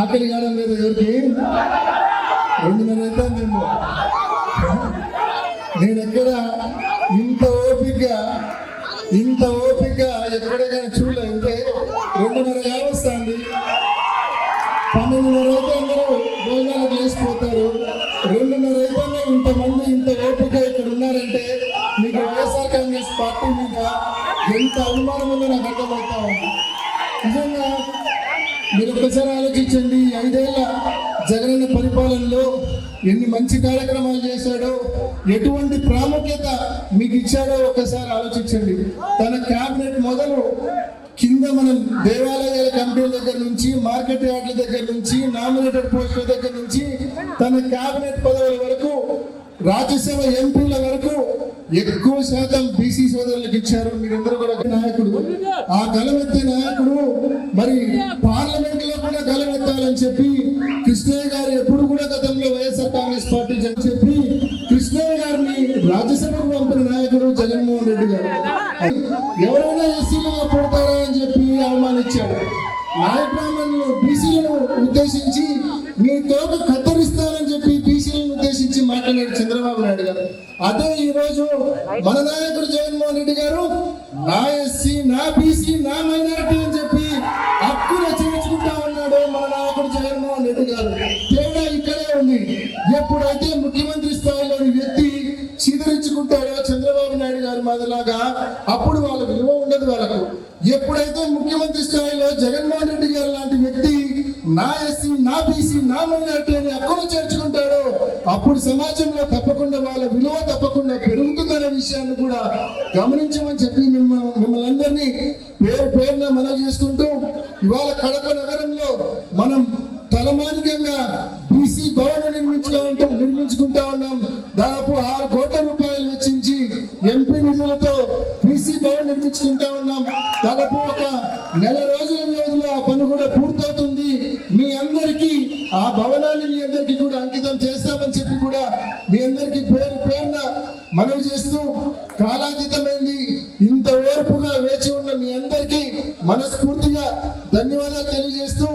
ఆకలి కావడం లేదు ఎవరికి రెండున్నర అయితే నేను నేను ఎక్కడ ఇంత ఓపిక ఇంత ఓపిక ఎక్కడైనా చూడలేదు అంటే రెండున్నర కావస్తుంది పన్నెండున్నర అయితే అందరూ భోజనాలు చేసిపోతారు. రెండున్నర అయితే ఇంతమంది ఇంత ఓపిక ఇక్కడ ఉన్నారంటే మీకు వైఎస్ఆర్ కాంగ్రెస్ పార్టీ మీద ఎంత అభిమానం ఉందో నాకు అర్థమవుతుంది. ఒకసారి ఆలోచించండి. ఐదేళ్ళ జగనన్న పరిపాలనలో ఎన్ని మంచి కార్యక్రమాలు చేశాడో ఎటువంటి ప్రాముఖ్యత మీకు ఇచ్చాడో ఒక్కసారి ఆలోచించండి. తన క్యాబినెట్ మొదలు కింద మనం దేవాలయాల కమిటీల దగ్గర నుంచి మార్కెట్ యార్డ్ల దగ్గర నుంచి నామినేటెడ్ పోస్టుల దగ్గర నుంచి తన క్యాబినెట్ పదవుల వరకు రాజ్యసభ ఎంపీల వరకు ఎక్కువ శాతం బీసీ సోదరులకు ఇచ్చారు. మీరందరూ కూడా నాయకుడు. ఆ గలమెత్తే నాయకుడు మరి పార్లమెంట్ కాంగ్రెస్ పార్టీ జగన్ చెప్పి కృష్ణయ్య గారిని రాజ్యసభకు పంపిన నాయకుడు జగన్మోహన్ రెడ్డి గారు. ఎవరైనా ఎస్సీలుగా పుడతారా అని చెప్పి అవమానించాడు. నాయకులను బీసీలను ఉద్దేశించి మీ తోక కత్తిరిస్తానని చెప్పి బీసీలను ఉద్దేశించి మాట్లాడాడు చంద్రబాబు నాయుడు గారు. అదే ఈ రోజు మన నాయకుడు జగన్మోహన్ రెడ్డి గారు నా ఎస్సీ నా బీసీ నా మైనారిటీ అని చెప్పి హక్కులు చేర్చుకుంటా ఉన్నాడు మన నాయకుడు జగన్మోహన్ రెడ్డి గారు. తేడా ఎప్పుడైతే ముఖ్యమంత్రి స్థాయిలోని వ్యక్తి చీదరించుకుంటాడో చంద్రబాబు నాయుడు గారి మాదిలాగా అప్పుడు వాళ్ళ విలువ ఉండదు వాళ్ళకు. ఎప్పుడైతే ముఖ్యమంత్రి స్థాయిలో జగన్మోహన్ రెడ్డి గారు లాంటి వ్యక్తి నా ఎస్సీ నా బీసీ నా మైనార్టీ అని హక్కులు చేర్చుకుంటాడో అప్పుడు సమాజంలో తప్పకుండా వాళ్ళ విలువ తప్పకుండా పెరుగుతుందనే విషయాన్ని కూడా గమనించమని చెప్పి మిమ్మల్ని మిమ్మల్ని అందరినీ పేరు పేరున మనం చేసుకుంటూ ఇవాళ కడప నగరంలో మనం పని కూడా పూర్తవుతుంది. మీ అందరికీ ఆ భవనాన్ని మీ అందరికీ కూడా అంకితం చేస్తామని చెప్పి కూడా మీ అందరికీ పేరు పేరున మనవి చేస్తూ కాలాతీతమైంది. ఇంత ఓర్పుగా వేచి ఉన్న మీ అందరికీ మనస్ఫూర్తిగా ధన్యవాదాలు తెలియజేస్తూ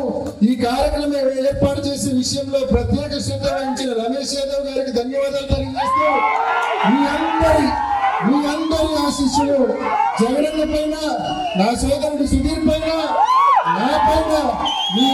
ఈ కార్యక్రమం ఏర్పాటు చేసే విషయంలో ప్రత్యేక శ్రద్ధ వహించిన రమేష్ యాదవ్ గారికి ధన్యవాదాలు తెలియజేస్తూ మీ అందరి మీ అందరి ఆశీస్సులు. జగనన్న పైన నా సోదరుడు సుధీర్ పైన లేకుండా మీ